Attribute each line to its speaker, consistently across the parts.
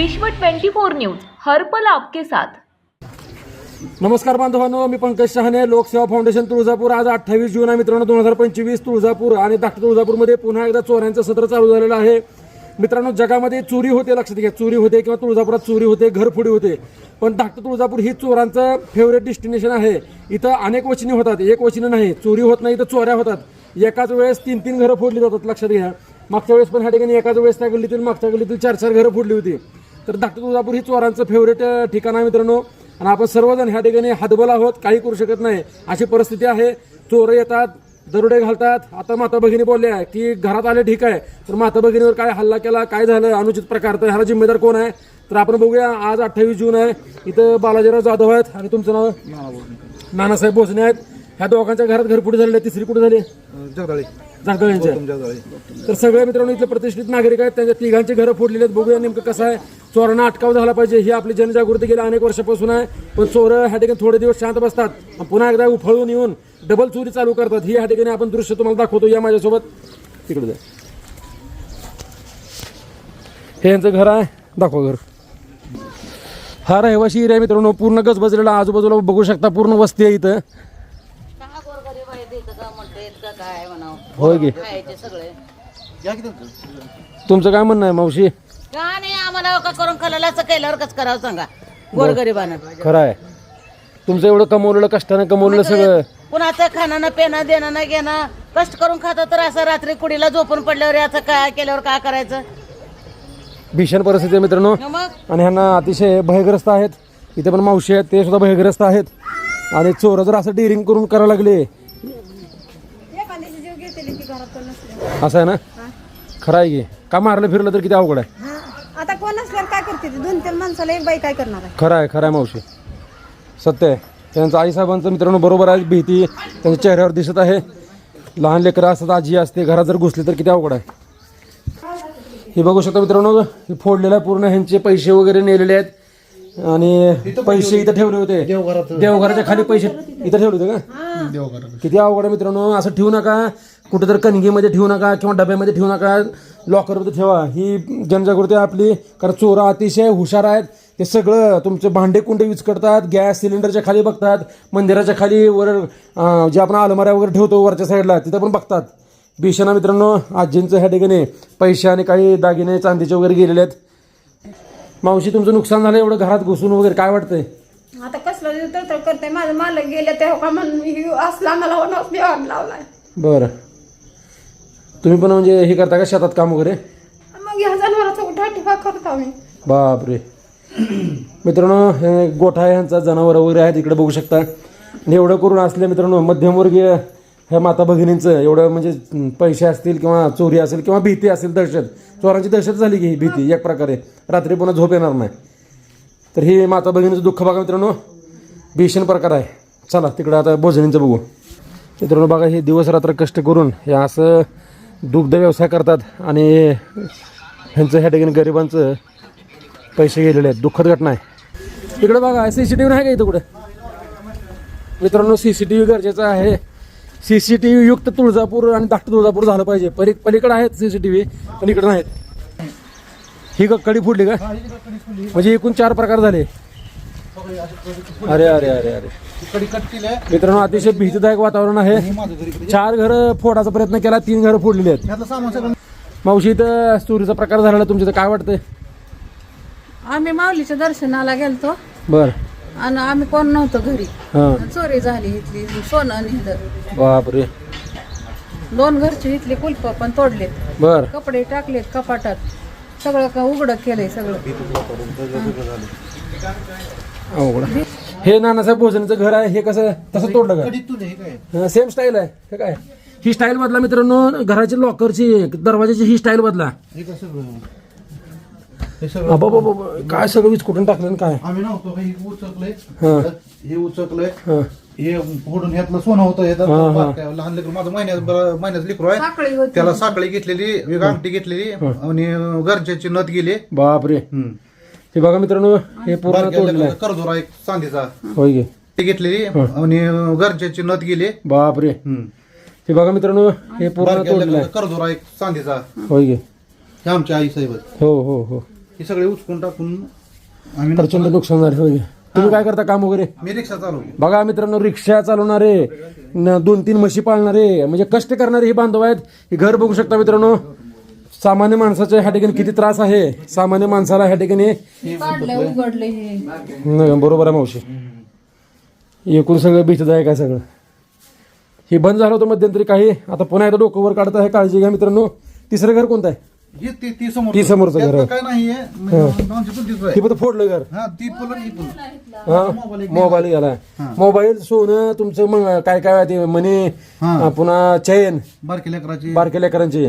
Speaker 1: विश्व 24 न्यूज हर्पल आपके साथ.
Speaker 2: नमस्कार बांधवांनो मी पंकज शहाणे लोकसेवा फाउंडेशन तुळजापूर. आज अठ्ठावीस जून मित्रांनो दोन हजार पंचवीस तुळजापूर आणि धाकट तुळजापूरमध्ये पुन्हा एकदा चोऱ्यांचं सत्र चालू झालेलं आहे. मित्रांनो जगामध्ये चोरी होते लक्षात घ्या चोरी होते किंवा तुळजापुरात चोरी होते घरफोडी होते. पण धाकट तुळजापूर ही चोरांचं फेवरेट डेस्टिनेशन आहे. इथं अनेक वचनी होतात एक वचनं नाही. चोरी होत नाही तर चोऱ्या होतात. एकाच वेळेस तीन तीन घरं फोडली जातात लक्षात घ्या. मागच्या वेळेस पण ह्या ठिकाणी एकाच वेळेस त्या गल्लीतील मागच्या गल्लीतील चार चार घरं फोडली होती. तर धाकट तुळजापूर ही चोरांचं फेवरेट ठिकाण आहे मित्रांनो. आणि आपण सर्वजण ह्या ठिकाणी हातबल आहोत. काही करू शकत नाही. अशी परिस्थिती आहे. चोर येतात दरोडे घालतात. आता माता भगिनी बोलल्या की घरात आले ठीक आहे. तर माता भगिनीवर काय हल्ला केला काय झालं अनुचित प्रकार. तर ह्याला जिम्मेदार कोण आहे? तर आपण बघूया आज अठ्ठावीस जून आहे. इथं बालाजीराव जाधव आहेत. आणि तुमचं नाव? नानासाहेब भोसने आहेत. ह्या दोघांच्या घरात घरपुडी झालेली तिसरी कुठे झाली?
Speaker 3: जगदाळे
Speaker 2: जाधव यांच्या तर सगळे मित्रांनो इथले प्रतिष्ठित नागरिक आहेत. त्यांच्या तिघांची घरं फोडलेली आहेत. बघूया नेमकं कसं आहे. चोरांना अटकाव झाला पाहिजे. ही आपली जनजागृती गेल्या अनेक वर्षापासून आहे. पण चोर ह्या ठिकाणी थोडे दिवस शांत बसतात. पुन्हा एकदा उफळून येऊन डबल चोरी चालू करतात. ही ह्या ठिकाणी आपण दृश्य तुम्हाला दाखवतो या माझ्यासोबत. तिकडे जा. हे यांचं घर आहे. दाखवा घर. हा रहिवाशी एरिया मित्रांनो. पूर्ण गजबजलेला आजूबाजूला बघू शकता. पूर्ण वस्ती आहे इथं. होय गे तुमचं काय म्हणणं आहे मावशी?
Speaker 4: का नाही आम्हाला का करून खाल्लं केल्यावर कसं करावं सांगा. गोरगरिबानं.
Speaker 2: खरं आहे तुमचं एवढं कमवलेलं कष्टानं कमवलेलं सगळं.
Speaker 4: कुणाचं खाणं ना पेनं देणं ना घेणं कष्ट करून खातं तर असं रात्री कुडीला झोपून पडल्यावर याचं काय केल्यावर काय करायचं?
Speaker 2: भीषण परिस्थिती आहे मित्रांनो.
Speaker 4: मग?
Speaker 2: आणि ह्यांना अतिशय भयग्रस्त आहेत. इथे पण मावशी आहेत ते सुद्धा भयग्रस्त आहेत. आणि चोर जर असं डिरिंग करून करायला लागले. असं आहे ना? खरं आहे की? का मारलं फिरलं तर किती अवघड आहे.
Speaker 5: आता कोण असल्यावर काय करते दोन तीन माणसाला एक बाई काय करणार आहे?
Speaker 2: खरं आहे खरं आहे मावशी. सत्य आहे. त्यांचं आईसाहेबांचं मित्रांनो बरोबर आहे भीती त्यांच्या चेहऱ्यावर दिसत आहे. लहान लेकरं असतात आजी असते घरात जर घुसली तर किती अवघड आहे. हे बघू शकता मित्रांनो हे फोडलेलं आहे पूर्ण ह्यांचे पैसे वगैरे नेलेले आहेत. आणि पैसे इथं ठेवले होते. देवघराच्या खाली पैसे इथं ठेवले होते का? किती अवघड आहे मित्रांनो असं ठेवू नका. कुठं तर कणगीमध्ये ठेवू नका किंवा डब्यामध्ये ठेवू नका. लॉकरमध्ये ठेवा. ही जनजागृती आहे आपली. कारण चोरा अतिशय हुशार आहेत. ते सगळं तुमचे भांडे कुंडे यूज करतात. गॅस सिलेंडरच्या खाली बघतात. मंदिराच्या खाली वर जे आपण अलमाऱ्या वगैरे ठेवतो वरच्या साईडला तिथं पण बघतात. भीषणा मित्रांनो आजींचं ह्या ठिकाणी. पैसे आणि काही दागिने चांदीचे वगैरे गेलेले आहेत. मावशी तुमचं नुकसान झालं एवढं घरात घुसून वगैरे काय वाटतंय?
Speaker 5: आता कसलं तर करते माझं मालक गेले तेव्हा का म्हणून मी असला मला होणार लावलाय.
Speaker 2: बरं. तुम्ही पण म्हणजे हे करता का शेतात काम वगैरे?
Speaker 5: मग ह्या जनावराचा उठा टिपा करतो मी
Speaker 2: बापरे. मित्रांनो हे गोठा आहे यांचा जनावर वगैरे आहेत इकडे बघू शकता. आणि एवढं करून असले मित्रांनो मध्यमवर्गीय ह्या माता भगिनींचं एवढं म्हणजे पैसे असतील किंवा चोरी असेल किंवा भीती असेल दहशत चोरांची दहशत झाली की ही भीती एक प्रकारे. रात्री पुन्हा झोप येणार नाही. तर ही माता भगिनीचं दुःख बघा मित्रांनो. भीषण प्रकार आहे. चला तिकडं आता भोजनींचं बघू. मित्रांनो बघा हे दिवस रात्र कष्ट करून हे असं दुग्ध व्यवसाय करतात आणि ह्यांचं ह्या ठिकाणी गरिबांचं पैसे गेलेले आहेत. दुःखद घटना आहे. तिकडं बघा सी सी टी व्ही नाही का इथं कुठं? मित्रांनो सी सी टी व्ही गरजेचं आहे. सी सी टी व्ही युक्त तुळजापूर आणि धाकट तुळजापूर झालं पाहिजे. पली पलीकडे आहेत सी सी टी व्ही पण इकडे नाहीत. ही कडी फुडली का? म्हणजे एकूण चार प्रकार झाले. अरे अरे अरे अरे. मित्रांनो अतिशय भीतीदायक वातावरण आहे. चार घरं फोडायचा प्रयत्न केला तीन घरं फोडलेली आहेत. मावशी इथं चोरीचा प्रकार झालेला तुमच्या काय वाटतंय?
Speaker 5: आम्ही माऊलीच्या दर्शनाला गेलतो.
Speaker 2: बरं.
Speaker 5: आणि आम्ही कोण नव्हतो घरी.
Speaker 2: हां.
Speaker 5: चोरी झाली इथली सोनं नेलं
Speaker 2: बापरे.
Speaker 5: दोन घरची इथली कुलप पण तोडलेत.
Speaker 2: बर.
Speaker 5: कपडे टाकलेत कपाटात. सगळं का उघडं केलंय सगळं.
Speaker 2: अवघड. हे नानासाहेब भोजनाचं घर आहे हे कसं तसं तोडलं का? सेम स्टाईल आहे हे काय? ही स्टाईल बदला मित्रांनो घराची लॉकरची दरवाजाची ही स्टाईल बदला.
Speaker 3: हे सगळं
Speaker 2: अबाबाबा, काय सगळं वीज कुठून टाकलं आणि काय?
Speaker 3: आम्ही नव्हतो हे उचकलंय.
Speaker 2: हा.
Speaker 3: उचकलंय.
Speaker 2: हं.
Speaker 3: हे फोडून ह्यातलं सोनं होतं हे
Speaker 2: हा, हा.
Speaker 3: बारकं लहान लेकरू माझं महिन्यात महिन्यात लेकरू आहे.
Speaker 5: होती.
Speaker 3: त्याला साखळी घेतलेली वेग अंगठी घेतलेली आणि गरजेची नथ गेली.
Speaker 2: बापरे. हे बघा मित्रांनो हे पूर्ण आहे.
Speaker 3: लेकराला करदोरा एक चांदीचा.
Speaker 2: होय गे
Speaker 3: ती घेतलेली आणि गरजेची नथ गेली.
Speaker 2: बापरे. हे बघा मित्रांनो हे पूर्ण
Speaker 3: लेकराला करदोरा एक चांदीचा.
Speaker 2: होय गे
Speaker 3: हे आमच्या आई साहेब
Speaker 2: हो हो हो.
Speaker 3: हे सगळे उचकून टाकून आम्ही
Speaker 2: प्रचंड नुकसान झाले. होय तुम्ही काय करता काम वगैरे?
Speaker 3: मी रिक्षा चालवली
Speaker 2: बघा मित्रांनो रिक्षा चालवणारे न- दोन तीन म्हशी पाळणारे म्हणजे कष्ट करणारे हे बांधव आहेत. हे घर बघू शकता मित्रांनो. सामान्य माणसाच्या ह्या ठिकाणी किती त्रास आहे? सामान्य माणसाला ह्या ठिकाणी बरोबर आहे मावशी. एकूण सगळं भीतीदायक आहे सगळं? हे बंद झालं होतं मध्यंतरी काही. आता पुन्हा एकदा डोकं वर काढत आहे. काळजी घ्या मित्रांनो. तिसरं घर कोणतं आहे?
Speaker 3: हे ती ती समोर
Speaker 2: ती समोरचं घर.
Speaker 3: काय नाहीये म्हणजे पण
Speaker 2: हे फक्त फोडलं घर.
Speaker 3: हा ती पुलं ही पुलं
Speaker 2: हा मोबाईल गेला. मोबाईल सोनं तुमचं मग काय काय ते मनी
Speaker 3: हा.
Speaker 2: पुन्हा चैन.
Speaker 3: बारकी लेकराची.
Speaker 2: बारक्या लेकरांची.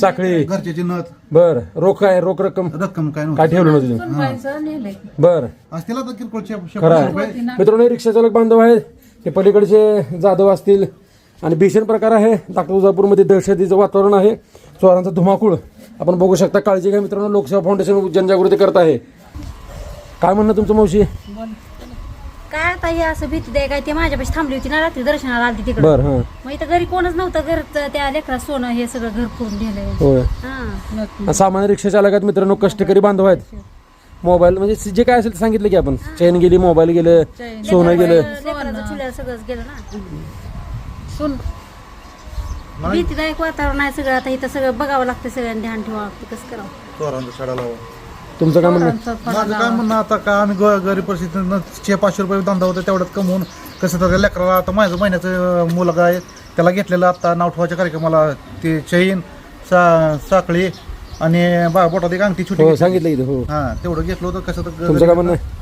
Speaker 2: साखळी
Speaker 3: घरच्याची नथ.
Speaker 2: बर. रोख आहे रोख रक्कम.
Speaker 3: रक्कम काय
Speaker 2: काय
Speaker 3: नव्हती
Speaker 2: ठेवलं नव्हतं तुम्ही बर.
Speaker 3: असतील आता किरकोळ शे-
Speaker 2: खरं
Speaker 3: शंभर रुपये
Speaker 2: आहे मित्रांनो हे रिक्षाचालक बांधव आहेत. ते पलीकडचे जाधव असतील. आणि भीषण प्रकार आहे. डॉक्टर तुळजापूरमध्ये दहशतीचं वातावरण आहे. चोरांचा धुमाकूळ. आपण बघू शकता काळजी घ्या मित्रांनो. लोकसेवा फाउंडेशन जनजागृती करत आहे. काय म्हणणं तुमचं मावशी?
Speaker 6: काय आता हे असं भीती द्याय काय? ते माझ्यापाशी थांबली होती ना रात्री दर्शनाला आलती तिकडे.
Speaker 2: बर हां.
Speaker 6: मग इथं घरी कोणच नव्हतं घरचं त्या लेकरा सोनं हे सगळं घर करून दिलंय.
Speaker 2: होय.
Speaker 6: हा.
Speaker 2: सामान्य रिक्षा चालक आहेत मित्रांनो कष्टकरी बांधव आहेत. मोबाईल म्हणजे जे काय असेल ते सांगितलं की आपण. चैन गेली मोबाईल गेलं सोनं गेलं.
Speaker 6: लेकराचं चुल्या सगळंच गेलं ना. भीतीदायक वातावरण आहे सगळं. आता इथं सगळं बघावं लागतं सगळ्यांनी ध्यान ठेवावं. लागतं कसं करावं.
Speaker 3: चोरांचा छडा लावा.
Speaker 2: तुमचं काय म्हणणं?
Speaker 3: माझं काय म्हणणं आता का आम्ही ग- गरीब परिस्थितीनं छे पाचशे रुपये धंदा होता तेवढ्यात कमवून कसं तर त्या लेकराला आता माझं महिन्याचं मुलगा आहे. त्याला घेतलेलं आता नाव ठेवायच्या कार्यक्रमाला ते चैन सा साखळी आणि बा बोटात एक अंगठी छोटी
Speaker 2: हो
Speaker 3: घेतली.
Speaker 2: सांगितलं हो.
Speaker 3: हा तेवढं घेतलं होतं. कसं तर
Speaker 2: तुमचं काय म्हणणं? आहे?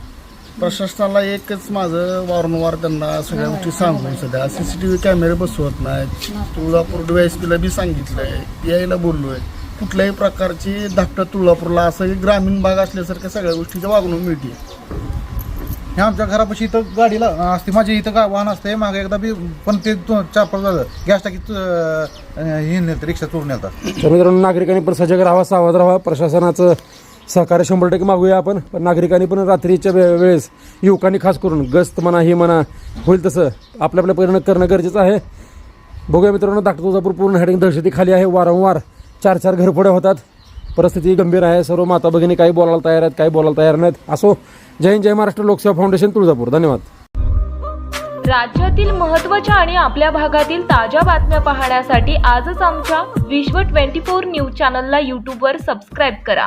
Speaker 7: प्रशासनाला एकच माझं वारंवार त्यांना सगळ्या गोष्टी सांगून सध्या सी सी टी व्ही कॅमेरे बसवत नाहीत तुळजापूर पीला बी सांगितलंय. यायला बोललोय. कुठल्याही प्रकारची धाकटं तुळजापूरला असं एक ग्रामीण भाग असल्यासारख्या सगळ्या गोष्टीची वागणूक मिळते.
Speaker 3: हे आमच्या घरापाशी इथं गाडीला असते. माझी इथं गा वाहन असते. मागे एकदा बी पण ते तो- चार झालं. गॅस टाकीत अं, हे नेलं रिक्षा चोरून येतात
Speaker 2: तर मित्रांनो नागरिकांनी पण सजग राहावा सावध राहावा. प्रशासनाचं सहकार्य शंभर टक्के मागूया आपण. पण नागरिकांनी पण रात्रीच्या वे- वेळेस युवकांनी खास करून गस्त म्हणा हे म्हणा होईल तसं. आपल्या आपल्या परिणाम करणं गरजेचं आहे. बघूया मित्रांनो डॉक्टर तुळजापूर पूर्ण हॅडिंग दहशतीखाली आहे. वारंवार चार चार घरफोड्या होतात. परिस्थिती गंभीर आहे. सर्व माता भगिनी काही बोलायला तयार आहेत काही बोलायला तयार नाहीत. असो जय हिंद जय महाराष्ट्र. लोकसेवा फाउंडेशन तुळजापूर. धन्यवाद.
Speaker 1: राज्यातील महत्त्वाच्या आणि आपल्या भागातील ताज्या बातम्या पाहण्यासाठी आजच आमच्या विश्व 24 न्यूज चॅनलला यूट्यूबवर सबस्क्राईब करा.